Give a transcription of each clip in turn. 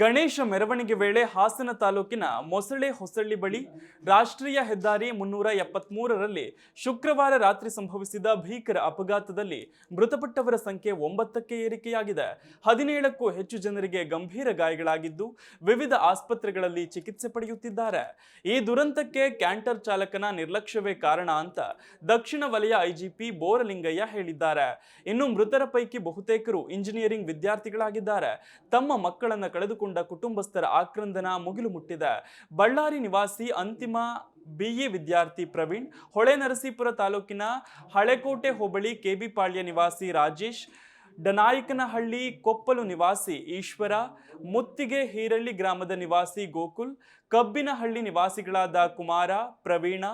ಗಣೇಶ ಮೆರವಣಿಗೆ ವೇಳೆ ಹಾಸನ ತಾಲೂಕಿನ ಮೊಸಳೆ ಹೊಸಳ್ಳಿ ಬಳಿ ರಾಷ್ಟ್ರೀಯ ಹೆದ್ದಾರಿ ಮುನ್ನೂರ ಎಪ್ಪತ್ಮೂರರಲ್ಲಿ ಶುಕ್ರವಾರ ರಾತ್ರಿ ಸಂಭವಿಸಿದ ಭೀಕರ ಅಪಘಾತದಲ್ಲಿ ಮೃತಪಟ್ಟವರ ಸಂಖ್ಯೆ ಒಂಬತ್ತಕ್ಕೆ ಏರಿಕೆಯಾಗಿದೆ. ಹದಿನೇಳಕ್ಕೂ ಹೆಚ್ಚು ಜನರಿಗೆ ಗಂಭೀರ ಗಾಯಗಳಾಗಿದ್ದು, ವಿವಿಧ ಆಸ್ಪತ್ರೆಗಳಲ್ಲಿ ಚಿಕಿತ್ಸೆ ಪಡೆಯುತ್ತಿದ್ದಾರೆ. ಈ ದುರಂತಕ್ಕೆ ಕ್ಯಾಂಟರ್ ಚಾಲಕನ ನಿರ್ಲಕ್ಷ್ಯವೇ ಕಾರಣ ಅಂತ ದಕ್ಷಿಣ ವಲಯ ಐಜಿಪಿ ಬೋರಲಿಂಗಯ್ಯ ಹೇಳಿದ್ದಾರೆ. ಇನ್ನು ಮೃತರ ಪೈಕಿ ಬಹುತೇಕರು ಇಂಜಿನಿಯರಿಂಗ್ ವಿದ್ಯಾರ್ಥಿಗಳಾಗಿದ್ದಾರೆ. ತಮ್ಮ ಮಕ್ಕಳನ್ನು ಕಳೆದುಕೊಂಡ ಕುಟುಂಬಸ್ಥರ ಆಕ್ರಂದನ ಮುಗಿಲು ಮುಟ್ಟಿದೆ ಬಳ್ಳಾರಿ ನಿವಾಸಿ ಅಂತಿಮ ಬಿಇ ವಿದ್ಯಾರ್ಥಿ ಪ್ರವೀಣ್ ಹೊಳೆನರಸೀಪುರ ತಾಲೂಕಿನ ಹಳೆಕೋಟೆ ಹೋಬಳಿ ಕೆಬಿಪಾಳ್ಯ ನಿವಾಸಿ ರಾಜೇಶ್, ಡನಾಯಕನಹಳ್ಳಿ ಕೊಪ್ಪಲು ನಿವಾಸಿ ಈಶ್ವರ, ಮುತ್ತಿಗೆ ಹೀರಳ್ಳಿ ಗ್ರಾಮದ ನಿವಾಸಿ ಗೋಕುಲ್, ಕಬ್ಬಿನಹಳ್ಳಿ ನಿವಾಸಿಗಳಾದ ಕುಮಾರ, ಪ್ರವೀಣ,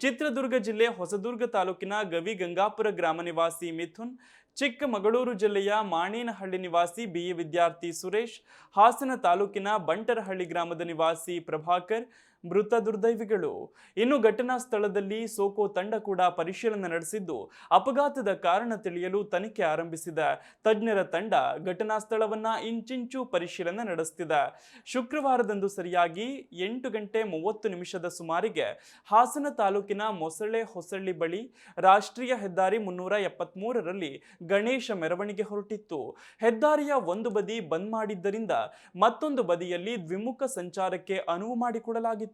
ಚಿತ್ರದುರ್ಗ ಜಿಲ್ಲೆ ಹೊಸದುರ್ಗ ತಾಲೂಕಿನ ಗವಿ ಗಂಗಾಪುರ ಗ್ರಾಮ ನಿವಾಸಿ ಮಿಥುನ್ ಚಿಕ್ಕಮಗಳೂರು ಜಿಲ್ಲೆಯ ಮಾಣೇನಹಳ್ಳಿ ನಿವಾಸಿ ಬಿಇ ವಿದ್ಯಾರ್ಥಿ ಸುರೇಶ್ ಹಾಸನ ತಾಲೂಕಿನ ಬಂಟರಹಳ್ಳಿ ಗ್ರಾಮದ ನಿವಾಸಿ ಪ್ರಭಾಕರ್ ಮೃತ ದುರ್ದೈವಿಗಳು. ಇನ್ನು ಘಟನಾ ಸ್ಥಳದಲ್ಲಿ ಸೋಕೋ ತಂಡ ಕೂಡ ಪರಿಶೀಲನೆ ನಡೆಸಿದ್ದು, ಅಪಘಾತದ ಕಾರಣ ತಿಳಿಯಲು ತನಿಖೆ ಆರಂಭಿಸಿದ. ತಜ್ಞರ ತಂಡ ಘಟನಾ ಸ್ಥಳವನ್ನ ಇಂಚಿಂಚು ಪರಿಶೀಲನೆ ನಡೆಸುತ್ತಿದೆ ಶುಕ್ರವಾರದಂದು ಸರಿಯಾಗಿ ಎಂಟು ಗಂಟೆ ಮೂವತ್ತು ನಿಮಿಷದ ಸುಮಾರಿಗೆ ಹಾಸನ ತಾಲೂಕಿನ ಮೊಸಳೆ ಹೊಸಳ್ಳಿ ಬಳಿ ರಾಷ್ಟ್ರೀಯ ಹೆದ್ದಾರಿ ಮುನ್ನೂರ ಎಪ್ಪತ್ಮೂರರಲ್ಲಿ ಗಣೇಶ ಮೆರವಣಿಗೆ ಹೊರಟಿತ್ತು. ಹೆದ್ದಾರಿಯ ಒಂದು ಬದಿ ಬಂದ್ ಮಾಡಿದ್ದರಿಂದ ಮತ್ತೊಂದು ಬದಿಯಲ್ಲಿ ದ್ವಿಮುಖ ಸಂಚಾರಕ್ಕೆ ಅನುವು ಮಾಡಿಕೊಡಲಾಗಿತ್ತು.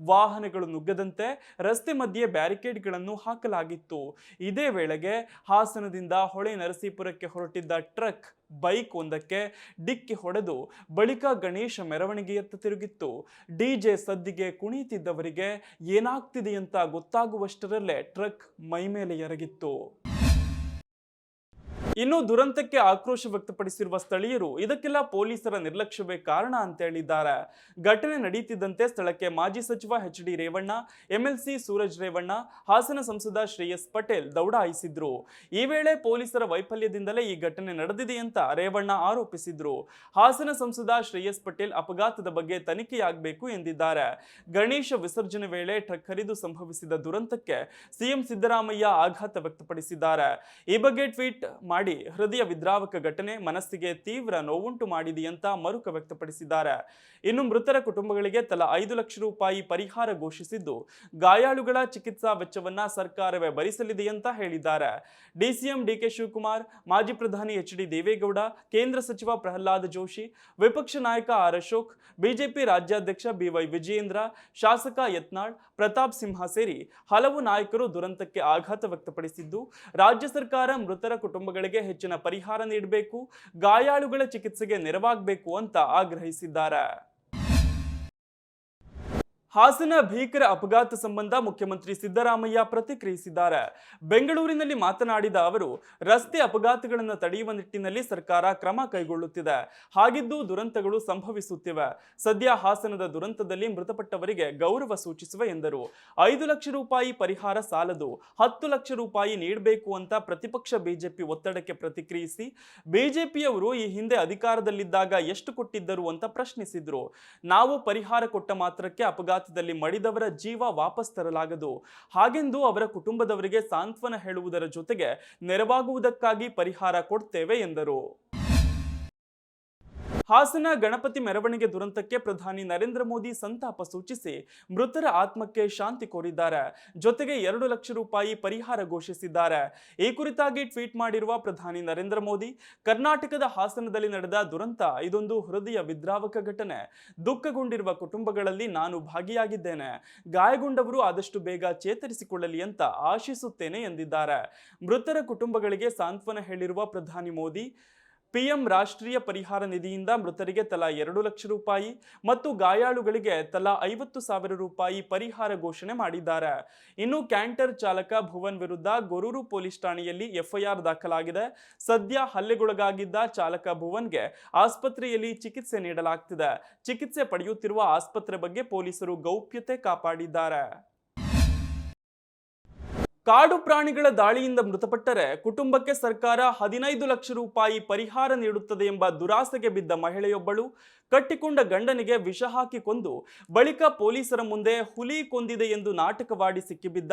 ವಾಹನಗಳು ನುಗ್ಗದಂತೆ ರಸ್ತೆ ಮಧ್ಯೆ ಬ್ಯಾರಿಕೇಡ್ಗಳನ್ನು ಹಾಕಲಾಗಿತ್ತು. ಇದೇ ವೇಳೆಗೆ ಹಾಸನದಿಂದ ಹೊಳೆ ನರಸೀಪುರಕ್ಕೆ ಹೊರಟಿದ್ದ ಟ್ರಕ್ ಬೈಕ್ ಒಂದಕ್ಕೆ ಡಿಕ್ಕಿ ಹೊಡೆದು ಬಳಿಕ ಗಣೇಶ ಮೆರವಣಿಗೆಯತ್ತ ತಿರುಗಿತ್ತು. ಡಿಜೆ ಸದ್ದಿಗೆ ಕುಣಿಯುತ್ತಿದ್ದವರಿಗೆ ಏನಾಗ್ತಿದೆ ಅಂತ ಗೊತ್ತಾಗುವಷ್ಟರಲ್ಲೇ ಟ್ರಕ್ ಮೈಮೇಲೆ ಎರಗಿತ್ತು. ಇನ್ನು ದುರಂತಕ್ಕೆ ಆಕ್ರೋಶ ವ್ಯಕ್ತಪಡಿಸಿರುವ ಸ್ಥಳೀಯರು ಇದಕ್ಕೆಲ್ಲ ಪೊಲೀಸರ ನಿರ್ಲಕ್ಷ್ಯವೇ ಕಾರಣ ಅಂತ ಹೇಳಿದ್ದಾರೆ. ಘಟನೆ ನಡೆಯುತ್ತಿದ್ದಂತೆ ಸ್ಥಳಕ್ಕೆ ಮಾಜಿ ಸಚಿವ H D Revanna, MLC Suraj Revanna, Hassan ಸಂಸದ ಶ್ರೇಯಸ್ ಪಟೇಲ್ ದೌಡಾಯಿಸಿದ್ರು ಈ ವೇಳೆ ಪೊಲೀಸರ ವೈಫಲ್ಯದಿಂದಲೇ ಈ ಘಟನೆ ನಡೆದಿದೆ ಅಂತ ರೇವಣ್ಣ ಆರೋಪಿಸಿದ್ರು. ಹಾಸನ ಸಂಸದ ಶ್ರೇಯಸ್ ಪಟೇಲ್ ಅಪಘಾತದ ಬಗ್ಗೆ ತನಿಖೆಯಾಗಬೇಕು ಎಂದಿದ್ದಾರೆ. ಗಣೇಶ ವಿಸರ್ಜನೆ ವೇಳೆ ಟ್ರಕ್ ಹರಿದು ಸಂಭವಿಸಿದ ದುರಂತಕ್ಕೆ ಸಿಎಂ ಸಿದ್ದರಾಮಯ್ಯ ಆಘಾತ ವ್ಯಕ್ತಪಡಿಸಿದ್ದಾರೆ. ಈ ಬಗ್ಗೆ ಟ್ವೀಟ್ ಮಾಡಿ ಹೃದಯ ವಿದ್ರಾವಕ ಘಟನೆ ಮನಸ್ಸಿಗೆ ತೀವ್ರ ನೋವುಂಟು ಮಾಡಿದೆಯಂತ ಮರುಕ ವ್ಯಕ್ತಪಡಿಸಿದ್ದಾರೆ. ಇನ್ನು ಮೃತರ ಕುಟುಂಬಗಳಿಗೆ ತಲಾ ಐದು ಲಕ್ಷ ರೂಪಾಯಿ ಪರಿಹಾರ ಘೋಷಿಸಿದ್ದು, ಗಾಯಾಳುಗಳ ಚಿಕಿತ್ಸಾ ವೆಚ್ಚವನ್ನ ಸರ್ಕಾರವೇ ಭರಿಸಲಿದೆ ಅಂತ ಹೇಳಿದ್ದಾರೆ. ಡಿಸಿಎಂ ಡಿಕೆ ಶಿವಕುಮಾರ್, ಮಾಜಿ ಪ್ರಧಾನಿ ಎಚ್ ಡಿ ದೇವೇಗೌಡ, ಕೇಂದ್ರ ಸಚಿವ ಪ್ರಹ್ಲಾದ್ ಜೋಶಿ, ವಿಪಕ್ಷ ನಾಯಕ ಆರ್ ಅಶೋಕ್, ಬಿಜೆಪಿ ರಾಜ್ಯಾಧ್ಯಕ್ಷ ಬಿವೈ ವಿಜಯೇಂದ್ರ, ಶಾಸಕ ಯತ್ನಾಳ್, ಪ್ರತಾಪ್ ಸಿಂಹ ಸೇರಿ ಹಲವು ನಾಯಕರು ದುರಂತಕ್ಕೆ ಆಘಾತ ವ್ಯಕ್ತಪಡಿಸಿದ್ದು, ರಾಜ್ಯ ಸರ್ಕಾರ ಮೃತರ ಕುಟುಂಬಗಳಿಗೆ ಹೆಚ್ಚಿನ ಪರಿಹಾರ ನೀಡಬೇಕು ಗಾಯಾಳುಗಳ ಚಿಕಿತ್ಸೆಗೆ ನೆರವಾಗಬೇಕು ಅಂತ ಆಗ್ರಹಿಸಿದ್ದಾರೆ. ಹಾಸನ ಭೀಕರ ಅಪಘಾತ ಸಂಬಂಧ ಮುಖ್ಯಮಂತ್ರಿ ಸಿದ್ದರಾಮಯ್ಯ ಪ್ರತಿಕ್ರಿಯಿಸಿದ್ದಾರೆ. ಬೆಂಗಳೂರಿನಲ್ಲಿ ಮಾತನಾಡಿದ ಅವರು, ರಸ್ತೆ ಅಪಘಾತಗಳನ್ನು ತಡೆಯುವ ನಿಟ್ಟಿನಲ್ಲಿ ಸರ್ಕಾರ ಕ್ರಮ ಕೈಗೊಳ್ಳುತ್ತಿದೆ. ಹಾಗಿದ್ದು ದುರಂತಗಳು ಸಂಭವಿಸುತ್ತಿವೆ. ಸದ್ಯ ಹಾಸನದ ದುರಂತದಲ್ಲಿ ಮೃತಪಟ್ಟವರಿಗೆ ಗೌರವ ಸೂಚಿಸುವ ಎಂದರು. ಐದು ಲಕ್ಷ ರೂಪಾಯಿ ಪರಿಹಾರ ಸಾಲದು, ಹತ್ತು ಲಕ್ಷ ರೂಪಾಯಿ ನೀಡಬೇಕು ಅಂತ ಪ್ರತಿಪಕ್ಷ ಬಿಜೆಪಿ ಒತ್ತಡಕ್ಕೆ ಪ್ರತಿಕ್ರಿಯಿಸಿ, ಬಿಜೆಪಿಯವರು ಈ ಹಿಂದೆ ಅಧಿಕಾರದಲ್ಲಿದ್ದಾಗ ಎಷ್ಟು ಕೊಟ್ಟಿದ್ದರು ಅಂತ ಪ್ರಶ್ನಿಸಿದ್ರು. ನಾವು ಪರಿಹಾರ ಕೊಟ್ಟ ಮಾತ್ರಕ್ಕೆ ಅಪಘಾತದಲ್ಲಿ ಮಡಿದವರ ಜೀವ ವಾಪಸ್ ತರಲಾಗದು. ಹಾಗೆಂದು ಅವರ ಕುಟುಂಬದವರಿಗೆ ಸಾಂತ್ವನ ಹೇಳುವುದರ ಜೊತೆಗೆ ನೆರವಾಗುವುದಕ್ಕಾಗಿ ಪರಿಹಾರ ಕೊಡ್ತೇವೆ ಎಂದರು. ಹಾಸನ ಗಣಪತಿ ಮೆರವಣಿಗೆ ದುರಂತಕ್ಕೆ ಪ್ರಧಾನಿ ನರೇಂದ್ರ ಮೋದಿ ಸಂತಾಪ ಸೂಚಿಸಿ ಮೃತರ ಆತ್ಮಕ್ಕೆ ಶಾಂತಿ ಕೋರಿದ್ದಾರೆ. ಜೊತೆಗೆ ಎರಡು ಲಕ್ಷ ರೂಪಾಯಿ ಪರಿಹಾರ ಘೋಷಿಸಿದ್ದಾರೆ. ಈ ಕುರಿತಾಗಿ ಟ್ವೀಟ್ ಮಾಡಿರುವ ಪ್ರಧಾನಿ ನರೇಂದ್ರ ಮೋದಿ, ಕರ್ನಾಟಕದ ಹಾಸನದಲ್ಲಿ ನಡೆದ ದುರಂತ ಇದೊಂದು ಹೃದಯ ವಿದ್ರಾವಕ ಘಟನೆ. ದುಃಖಗೊಂಡಿರುವ ಕುಟುಂಬಗಳಲ್ಲಿ ನಾನು ಭಾಗಿಯಾಗಿದ್ದೇನೆ. ಗಾಯಗೊಂಡವರು ಆದಷ್ಟು ಬೇಗ ಚೇತರಿಸಿಕೊಳ್ಳಲಿ ಅಂತ ಆಶಿಸುತ್ತೇನೆ ಎಂದಿದ್ದಾರೆ. ಮೃತರ ಕುಟುಂಬಗಳಿಗೆ ಸಾಂತ್ವನ ಹೇಳಿರುವ ಪ್ರಧಾನಿ ಮೋದಿ ಪಿಎಂ ರಾಷ್ಟ್ರೀಯ ಪರಿಹಾರ ನಿಧಿಯಿಂದ ಮೃತರಿಗೆ ತಲಾ ಎರಡು ಲಕ್ಷ ರೂಪಾಯಿ ಮತ್ತು ಗಾಯಾಳುಗಳಿಗೆ ತಲಾ ಐವತ್ತು ಸಾವಿರ ರೂಪಾಯಿ ಪರಿಹಾರ ಘೋಷಣೆ ಮಾಡಿದ್ದಾರೆ. ಇನ್ನು ಕ್ಯಾಂಟರ್ ಚಾಲಕ ಭುವನ್ ವಿರುದ್ಧ ಗೊರೂರು ಪೊಲೀಸ್ ಠಾಣೆಯಲ್ಲಿ ಎಫ್ಐಆರ್ ದಾಖಲಾಗಿದೆ. ಸದ್ಯ ಹಲ್ಲೆಗೊಳಗಾಗಿದ್ದ ಚಾಲಕ ಭುವನ್ಗೆ ಆಸ್ಪತ್ರೆಯಲ್ಲಿ ಚಿಕಿತ್ಸೆ ನೀಡಲಾಗ್ತಿದೆ. ಚಿಕಿತ್ಸೆ ಪಡೆಯುತ್ತಿರುವ ಆಸ್ಪತ್ರೆ ಬಗ್ಗೆ ಪೊಲೀಸರು ಗೌಪ್ಯತೆ ಕಾಪಾಡಿದ್ದಾರೆ. ಕಾಡು ಪ್ರಾಣಿಗಳ ದಾಳಿಯಿಂದ ಮೃತಪಟ್ಟರೆ ಕುಟುಂಬಕ್ಕೆ ಸರ್ಕಾರ ಹದಿನೈದು ಲಕ್ಷ ರೂಪಾಯಿ ಪರಿಹಾರ ನೀಡುತ್ತದೆ ಎಂಬ ದುರಾಸೆಗೆ ಬಿದ್ದ ಮಹಿಳೆಯೊಬ್ಬಳು ಕಟ್ಟಿಕೊಂಡ ಗಂಡನಿಗೆ ವಿಷ ಹಾಕಿ ಕೊಂದು ಬಳಿಕ ಪೊಲೀಸರ ಮುಂದೆ ಹುಲಿ ಕೊಂದಿದೆ ಎಂದು ನಾಟಕವಾಡಿ ಸಿಕ್ಕಿಬಿದ್ದ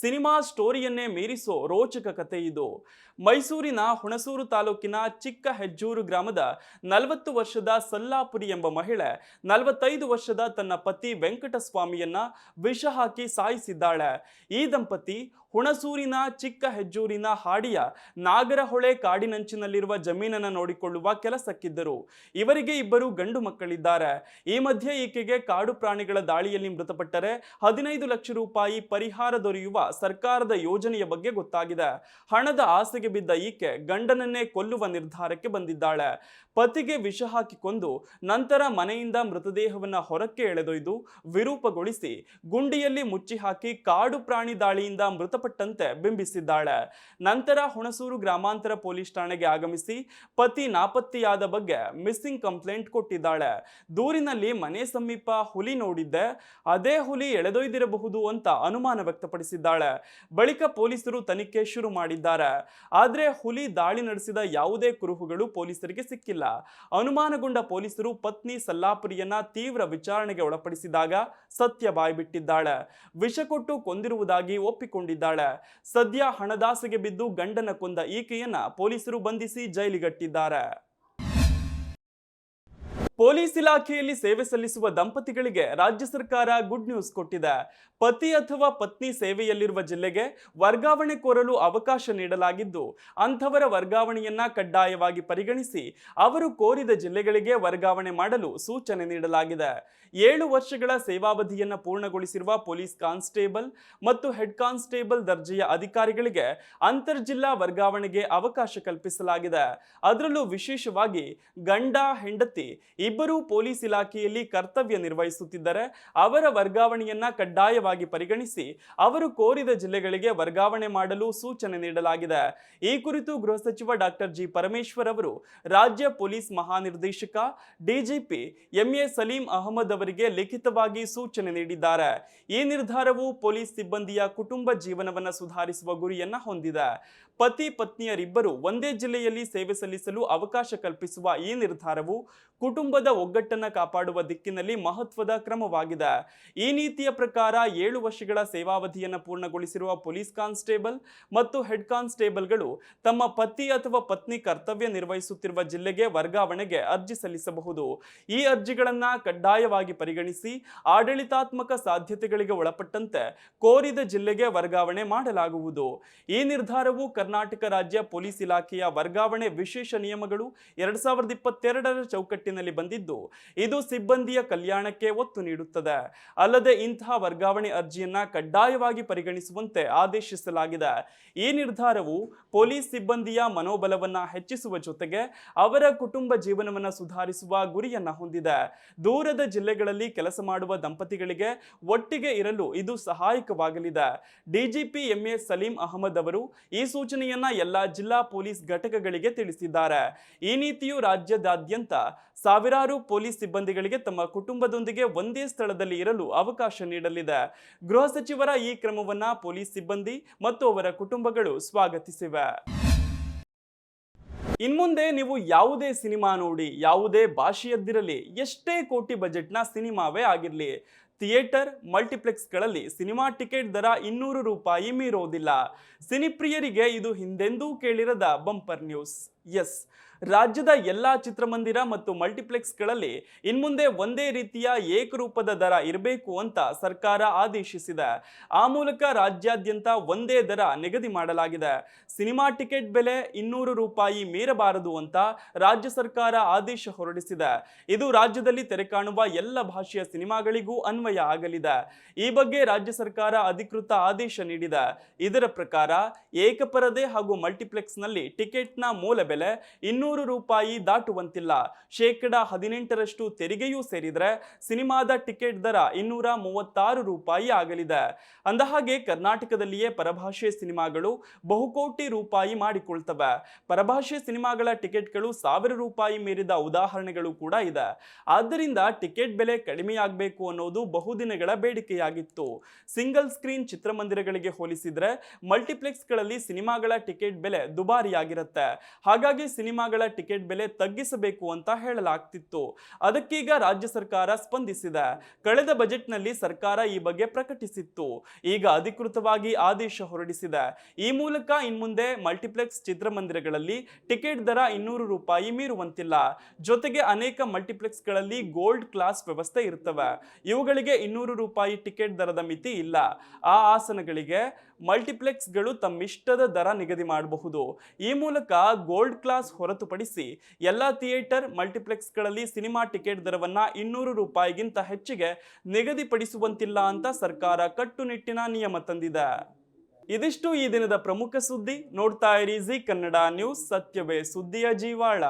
ಸಿನಿಮಾ ಸ್ಟೋರಿಯನ್ನೇ ಮೀರಿಸೋ ರೋಚಕ ಕಥೆ ಇದು. ಮೈಸೂರಿನ ಹುಣಸೂರು ತಾಲೂಕಿನ ಚಿಕ್ಕ ಹೆಜ್ಜೂರು ಗ್ರಾಮದ ನಲವತ್ತು ವರ್ಷದ ಸಲ್ಲಾಪುರಿ ಎಂಬ ಮಹಿಳೆ ನಲವತ್ತೈದು ವರ್ಷದ ತನ್ನ ಪತಿ ವೆಂಕಟಸ್ವಾಮಿಯನ್ನ ವಿಷ ಹಾಕಿ ಸಾಯಿಸಿದ್ದಾಳೆ. ಈ ದಂಪತಿ ಹುಣಸೂರಿನ ಚಿಕ್ಕ ಹೆಜ್ಜೂರಿನ ಹಾಡಿಯ ನಾಗರಹೊಳೆ ಕಾಡಿನಂಚಿನಲ್ಲಿರುವ ಜಮೀನನ್ನ ನೋಡಿಕೊಳ್ಳುವ ಕೆಲಸಕ್ಕಿದ್ದರು. ಇವರಿಗೆ ಇಬ್ಬರು ಗಂಡು ಮಕ್ಕಳಿದ್ದಾರೆ. ಈ ಮಧ್ಯೆ ಈಕೆಗೆ ಕಾಡು ಪ್ರಾಣಿಗಳ ದಾಳಿಯಲ್ಲಿ ಮೃತಪಟ್ಟರೆ ಹದಿನೈದು ಲಕ್ಷ ರೂಪಾಯಿ ಪರಿಹಾರ ದೊರೆಯುವ ಸರ್ಕಾರದ ಯೋಜನೆಯ ಬಗ್ಗೆ ಗೊತ್ತಾಗಿದೆ. ಹಣದ ಆಸೆಗೆ ಬಿದ್ದ ಈಕೆ ಗಂಡನನ್ನೇ ಕೊಲ್ಲುವ ನಿರ್ಧಾರಕ್ಕೆ ಬಂದಿದ್ದಾಳೆ. ಪತಿಗೆ ವಿಷ ಹಾಕಿಕೊಂಡು ನಂತರ ಮನೆಯಿಂದ ಮೃತದೇಹವನ್ನ ಹೊರಕ್ಕೆ ಎಳೆದೊಯ್ದು ವಿರೂಪಗೊಳಿಸಿ ಗುಂಡಿಯಲ್ಲಿ ಮುಚ್ಚಿ ಹಾಕಿ ಕಾಡು ಪ್ರಾಣಿ ದಾಳಿಯಿಂದ ಮೃತಪಟ್ಟಂತೆ ಬಿಂಬಿಸಿದ್ದಾಳೆ. ನಂತರ ಹುಣಸೂರು ಗ್ರಾಮಾಂತರ ಪೊಲೀಸ್ ಠಾಣೆಗೆ ಆಗಮಿಸಿ ಪತಿ ನಾಪತ್ತೆಯಾದ ಬಗ್ಗೆ ಮಿಸ್ಸಿಂಗ್ ಕಂಪ್ಲೇಂಟ್ ಕೊಟ್ಟಿದ್ದಾಳೆ ದೂರಿನಲ್ಲಿ ಮನೆ ಸಮೀಪ ಹುಲಿ ನೋಡಿದ್ದೆ. ಅದೇ ಹುಲಿ ಎಳೆದೊಯ್ದಿರಬಹುದು ಅಂತ ಅನುಮಾನ ವ್ಯಕ್ತಪಡಿಸಿದ್ದಾಳೆ. ಬಳಿಕ ಪೊಲೀಸರು ತನಿಖೆ ಶುರು ಮಾಡಿದ್ದಾರೆ. ಆದರೆ ಹುಲಿ ದಾಳಿ ನಡೆಸಿದ ಯಾವುದೇ ಕುರುಹುಗಳು ಪೊಲೀಸರಿಗೆ ಸಿಕ್ಕಿಲ್ಲ. ಅನುಮಾನಗೊಂಡ ಪೊಲೀಸರು ಪತ್ನಿ ಸಲ್ಲಾಪುರಿಯನ್ನ ತೀವ್ರ ವಿಚಾರಣೆಗೆ ಒಳಪಡಿಸಿದಾಗ ಸತ್ಯ ಬಾಯ್ಬಿಟ್ಟಿದ್ದಾಳೆ. ವಿಷ ಕೊಟ್ಟು ಕೊಂದಿರುವುದಾಗಿ ಒಪ್ಪಿಕೊಂಡಿದ್ದಾಳೆ. ಸದ್ಯ ಹಣದಾಸೆಗೆ ಬಿದ್ದು ಗಂಡನ ಕೊಂದ ಈಕೆಯನ್ನ ಪೊಲೀಸರು ಬಂಧಿಸಿ ಜೈಲಿಗಟ್ಟಿದ್ದಾರೆ. ಪೊಲೀಸ್ ಇಲಾಖೆಯಲ್ಲಿ ಸೇವೆ ಸಲ್ಲಿಸುವ ದಂಪತಿಗಳಿಗೆ ರಾಜ್ಯ ಸರ್ಕಾರ ಗುಡ್ ನ್ಯೂಸ್ ಕೊಟ್ಟಿದೆ. ಪತಿ ಅಥವಾ ಪತ್ನಿ ಸೇವೆಯಲ್ಲಿರುವ ಜಿಲ್ಲೆಗೆ ವರ್ಗಾವಣೆ ಕೋರಲು ಅವಕಾಶ ನೀಡಲಾಗಿದ್ದು, ಅಂಥವರ ವರ್ಗಾವಣೆಯನ್ನ ಕಡ್ಡಾಯವಾಗಿ ಪರಿಗಣಿಸಿ ಅವರು ಕೋರಿದ ಜಿಲ್ಲೆಗಳಿಗೆ ವರ್ಗಾವಣೆ ಮಾಡಲು ಸೂಚನೆ ನೀಡಲಾಗಿದೆ. ಏಳು ವರ್ಷಗಳ ಸೇವಾವಧಿಯನ್ನ ಪೂರ್ಣಗೊಳಿಸಿರುವ ಪೊಲೀಸ್ ಕಾನ್ಸ್ಟೇಬಲ್ ಮತ್ತು ಹೆಡ್ ಕಾನ್ಸ್ಟೇಬಲ್ ದರ್ಜೆಯ ಅಧಿಕಾರಿಗಳಿಗೆ ಅಂತರ್ಜಿಲ್ಲಾ ವರ್ಗಾವಣೆಗೆ ಅವಕಾಶ ಕಲ್ಪಿಸಲಾಗಿದೆ. ಅದರಲ್ಲೂ ವಿಶೇಷವಾಗಿ ಗಂಡ, ಹೆಂಡತಿ ಇಬ್ಬರೂ ಪೊಲೀಸ್ ಇಲಾಖೆಯಲ್ಲಿ ಕರ್ತವ್ಯ ನಿರ್ವಹಿಸುತ್ತಿದ್ದರೆ ಅವರ ವರ್ಗಾವಣೆಯನ್ನ ಕಡ್ಡಾಯವಾಗಿ ಪರಿಗಣಿಸಿ ಅವರು ಕೋರಿದ ಜಿಲ್ಲೆಗಳಿಗೆ ವರ್ಗಾವಣೆ ಮಾಡಲು ಸೂಚನೆ ನೀಡಲಾಗಿದೆ. ಈ ಕುರಿತು ಗೃಹ ಸಚಿವ ಡಾಕ್ಟರ್ ಜಿ ಪರಮೇಶ್ವರ್ ಅವರು ರಾಜ್ಯ ಪೊಲೀಸ್ ಮಹಾನಿರ್ದೇಶಕ ಡಿಜಿಪಿ ಎಂಎ ಸಲೀಂ ಅಹಮದ್ ಅವರಿಗೆ ಲಿಖಿತವಾಗಿ ಸೂಚನೆ ನೀಡಿದ್ದಾರೆ. ಈ ನಿರ್ಧಾರವು ಪೊಲೀಸ್ ಸಿಬ್ಬಂದಿಯ ಕುಟುಂಬ ಜೀವನವನ್ನು ಸುಧಾರಿಸುವ ಗುರಿಯನ್ನ ಹೊಂದಿದೆ. ಪತಿ ಪತ್ನಿಯರಿಬ್ಬರು ಒಂದೇ ಜಿಲ್ಲೆಯಲ್ಲಿ ಸೇವೆ ಸಲ್ಲಿಸಲು ಅವಕಾಶ ಕಲ್ಪಿಸುವ ಈ ನಿರ್ಧಾರವು ಕುಟುಂಬದ ಒಗ್ಗಟ್ಟನ್ನು ಕಾಪಾಡುವ ದಿಕ್ಕಿನಲ್ಲಿ ಮಹತ್ವದ ಕ್ರಮವಾಗಿದೆ. ಈ ನೀತಿಯ ಪ್ರಕಾರ ಏಳು ವರ್ಷಗಳ ಸೇವಾವಧಿಯನ್ನು ಪೂರ್ಣಗೊಳಿಸಿರುವ ಪೊಲೀಸ್ ಕಾನ್ಸ್ಟೇಬಲ್ ಮತ್ತು ಹೆಡ್ ಕಾನ್ಸ್ಟೇಬಲ್ಗಳು ತಮ್ಮ ಪತಿ ಅಥವಾ ಪತ್ನಿ ಕರ್ತವ್ಯ ನಿರ್ವಹಿಸುತ್ತಿರುವ ಜಿಲ್ಲೆಗೆ ವರ್ಗಾವಣೆಗೆ ಅರ್ಜಿ ಸಲ್ಲಿಸಬಹುದು. ಈ ಅರ್ಜಿಗಳನ್ನು ಕಡ್ಡಾಯವಾಗಿ ಪರಿಗಣಿಸಿ ಆಡಳಿತಾತ್ಮಕ ಸಾಧ್ಯತೆಗಳಿಗೆ ಒಳಪಟ್ಟಂತೆ ಕೋರಿದ ಜಿಲ್ಲೆಗೆ ವರ್ಗಾವಣೆ ಮಾಡಲಾಗುವುದು. ಈ ನಿರ್ಧಾರವು ರಾಜ್ಯ ಪೊಲೀಸ್ ಇಲಾಖೆಯ ವರ್ಗಾವಣೆ ವಿಶೇಷ ನಿಯಮಗಳು ಎರಡ್ ಸಾವಿರದ ಇಪ್ಪತ್ತೆರಡರ ಚೌಕಟ್ಟಿನಲ್ಲಿ ಬಂದಿದ್ದು, ಇದು ಸಿಬ್ಬಂದಿಯ ಕಲ್ಯಾಣಕ್ಕೆ ಒತ್ತು ನೀಡುತ್ತದೆ. ಅಲ್ಲದೆ ಇಂತಹ ವರ್ಗಾವಣೆ ಅರ್ಜಿಯನ್ನ ಕಡ್ಡಾಯವಾಗಿ ಪರಿಗಣಿಸುವಂತೆ ಆದೇಶಿಸಲಾಗಿದೆ. ಈ ನಿರ್ಧಾರವು ಪೊಲೀಸ್ ಸಿಬ್ಬಂದಿಯ ಮನೋಬಲವನ್ನ ಹೆಚ್ಚಿಸುವ ಜೊತೆಗೆ ಅವರ ಕುಟುಂಬ ಜೀವನವನ್ನು ಸುಧಾರಿಸುವ ಗುರಿಯನ್ನ ಹೊಂದಿದೆ. ದೂರದ ಜಿಲ್ಲೆಗಳಲ್ಲಿ ಕೆಲಸ ಮಾಡುವ ದಂಪತಿಗಳಿಗೆ ಒಟ್ಟಿಗೆ ಇರಲು ಇದು ಸಹಾಯಕವಾಗಲಿದೆ. ಡಿಜಿಪಿ ಎಂಎ ಸಲೀಂ ಅಹಮದ್ ಅವರು ಈ ಸೂಚನೆಯನ್ನ ಎಲ್ಲ ಜಿಲ್ಲಾ ಪೊಲೀಸ್ ಘಟಕಗಳಿಗೆ ತಿಳಿಸಿದ್ದಾರೆ. ಈ ನೀತಿಯು ರಾಜ್ಯದಾದ್ಯಂತ ಸಾವಿರಾರು ಪೊಲೀಸ್ ಸಿಬ್ಬಂದಿಗಳಿಗೆ ತಮ್ಮ ಕುಟುಂಬದೊಂದಿಗೆ ಒಂದೇ ಸ್ಥಳದಲ್ಲಿ ಇರಲು ಅವಕಾಶ ನೀಡಲಿದೆ. ಗೃಹ ಸಚಿವರ ಈ ಕ್ರಮವನ್ನ ಪೊಲೀಸ್ ಸಿಬ್ಬಂದಿ ಮತ್ತು ಅವರ ಕುಟುಂಬಗಳು ಸ್ವಾಗತಿಸಿವೆ. ಇನ್ಮುಂದೆ ನೀವು ಯಾವುದೇ ಸಿನಿಮಾ ನೋಡಿ, ಯಾವುದೇ ಭಾಷೆಯದ್ದಿರಲಿ, ಎಷ್ಟೇ ಕೋಟಿ ಬಜೆಟ್ನ ಸಿನಿಮಾವೇ ಆಗಿರಲಿ ಥಿಯೇಟರ್ ಮಲ್ಟಿಪ್ಲೆಕ್ಸ್ಗಳಲ್ಲಿ ಸಿನಿಮಾ ಟಿಕೆಟ್ ದರ ಇನ್ನೂರು ರೂಪಾಯಿ ಮೀರೋದಿಲ್ಲ. ಸಿನಿಪ್ರಿಯರಿಗೆ ಇದು ಹಿಂದೆಂದೂ ಕೇಳಿರದ ಬಂಪರ್ ನ್ಯೂಸ್. ಎಸ್. ರಾಜ್ಯದ ಎಲ್ಲಾ ಚಿತ್ರಮಂದಿರ ಮತ್ತು ಮಲ್ಟಿಪ್ಲೆಕ್ಸ್ಗಳಲ್ಲಿ ಇನ್ಮುಂದೆ ಒಂದೇ ರೀತಿಯ ಏಕರೂಪದ ದರ ಇರಬೇಕು ಅಂತ ಸರ್ಕಾರ ಆದೇಶಿಸಿದೆ. ಆ ಮೂಲಕ ರಾಜ್ಯಾದ್ಯಂತ ಒಂದೇ ದರ ನಿಗದಿ ಮಾಡಲಾಗಿದೆ. ಸಿನಿಮಾ ಟಿಕೆಟ್ ಬೆಲೆ ಇನ್ನೂರು ರೂಪಾಯಿ ಮೀರಬಾರದು ಅಂತ ರಾಜ್ಯ ಸರ್ಕಾರ ಆದೇಶ ಹೊರಡಿಸಿದೆ. ಇದು ರಾಜ್ಯದಲ್ಲಿ ತೆರೆ ಕಾಣುವ ಎಲ್ಲ ಭಾಷೆಯ ಸಿನಿಮಾಗಳಿಗೂ ಅನ್ವಯ ಆಗಲಿದೆ ಈ ಬಗ್ಗೆ ರಾಜ್ಯ ಸರ್ಕಾರ ಅಧಿಕೃತ ಆದೇಶ ನೀಡಿದೆ. ಇದರ ಪ್ರಕಾರ ಏಕಪರದೆ ಹಾಗೂ ಮಲ್ಟಿಪ್ಲೆಕ್ಸ್ನಲ್ಲಿ ಟಿಕೆಟ್ನ ಮೂಲ ಬೆಲೆ ಇನ್ನೂರು ರೂಪಾಯಿ ದಾಟುವಂತಿಲ್ಲ. ಶೇಕಡ ಹದಿನೆಂಟರಷ್ಟು ತೆರಿಗೆಯೂ ಸೇರಿದರೆ ಸಿನಿಮಾದ ಟಿಕೆಟ್ ದರ ಇನ್ನೂರ ಮೂವತ್ತಾರು ರೂಪಾಯಿ ಆಗಲಿದೆ. ಅಂದಹಾಗೆ ಕರ್ನಾಟಕದಲ್ಲಿಯೇ ಪರಭಾಷೆ ಸಿನಿಮಾಗಳು ಬಹುಕೋಟಿ ರೂಪಾಯಿ ಮಾಡಿಕೊಳ್ತವೆ. ಪರಭಾಷೆ ಸಿನಿಮಾಗಳ ಟಿಕೆಟ್ಗಳು ಸಾವಿರ ರೂಪಾಯಿ ಮೀರಿದ ಉದಾಹರಣೆಗಳು ಕೂಡ ಇದೆ. ಆದ್ದರಿಂದ ಟಿಕೆಟ್ ಬೆಲೆ ಕಡಿಮೆಯಾಗಬೇಕು ಅನ್ನೋದು ಬಹುದಿನಗಳ ಬೇಡಿಕೆಯಾಗಿತ್ತು. ಸಿಂಗಲ್ ಸ್ಕ್ರೀನ್ ಚಿತ್ರಮಂದಿರಗಳಿಗೆ ಹೋಲಿಸಿದ್ರೆ ಮಲ್ಟಿಪ್ಲೆಕ್ಸ್ಗಳಲ್ಲಿ ಸಿನಿಮಾಗಳ ಟಿಕೆಟ್ ಬೆಲೆ ದುಬಾರಿಯಾಗಿರುತ್ತೆ. ಹಾಗಾಗಿ ಸಿನಿಮಾಗಳ ಟಿಕೆಟ್ ಬೆಲೆ ತಗ್ಗಿಸಬೇಕು ಅಂತ ಹೇಳಲಾಗ್ತಿತ್ತು. ಅದಕ್ಕೀಗ ರಾಜ್ಯ ಸರ್ಕಾರ ಸ್ಪಂದಿಸಿದೆ. ಕಳೆದ ಬಜೆಟ್ನಲ್ಲಿ ಸರ್ಕಾರ ಈ ಬಗ್ಗೆ ಪ್ರಕಟಿಸಿತ್ತು. ಈಗ ಅಧಿಕೃತವಾಗಿ ಆದೇಶ ಹೊರಡಿಸಿದೆ. ಈ ಮೂಲಕ ಇನ್ಮುಂದೆ ಮಲ್ಟಿಪ್ಲೆಕ್ಸ್ ಚಿತ್ರಮಂದಿರಗಳಲ್ಲಿ ಟಿಕೆಟ್ ದರ ಇನ್ನೂರು ರೂಪಾಯಿ ಮೀರುವಂತಿಲ್ಲ. ಜೊತೆಗೆ ಅನೇಕ ಮಲ್ಟಿಪ್ಲೆಕ್ಸ್ಗಳಲ್ಲಿ ಗೋಲ್ಡ್ ಕ್ಲಾಸ್ ವ್ಯವಸ್ಥೆ ಇರ್ತವೆ. ಇವುಗಳಿಗೆ ಇನ್ನೂರು ರೂಪಾಯಿ ಟಿಕೆಟ್ ದರದ ಮಿತಿ ಇಲ್ಲ. ಆ ಆಸನಗಳಿಗೆ ಮಲ್ಟಿಪ್ಲೆಕ್ಸ್ಗಳು ತಮ್ಮಿಷ್ಟದ ದರ ನಿಗದಿ ಮಾಡಬಹುದು. ಈ ಮೂಲಕ ಗೋಲ್ಡ್ ಕ್ಲಾಸ್ ಹೊರತುಪಡಿಸಿ ಎಲ್ಲ ಥಿಯೇಟರ್ ಮಲ್ಟಿಪ್ಲೆಕ್ಸ್ಗಳಲ್ಲಿ ಸಿನಿಮಾ ಟಿಕೆಟ್ ದರವನ್ನು ಇನ್ನೂರು ರೂಪಾಯಿಗಿಂತ ಹೆಚ್ಚಿಗೆ ನಿಗದಿಪಡಿಸುವಂತಿಲ್ಲ ಅಂತ ಸರ್ಕಾರ ಕಟ್ಟುನಿಟ್ಟಿನ ನಿಯಮ ತಂದಿದೆ. ಇದಿಷ್ಟು ಈ ದಿನದ ಪ್ರಮುಖ ಸುದ್ದಿ. ನೋಡ್ತಾ ಇರಿ ಜಿ ಕನ್ನಡ ನ್ಯೂಸ್, ಸತ್ಯವೇ ಸುದ್ದಿಯ ಜೀವಾಳ.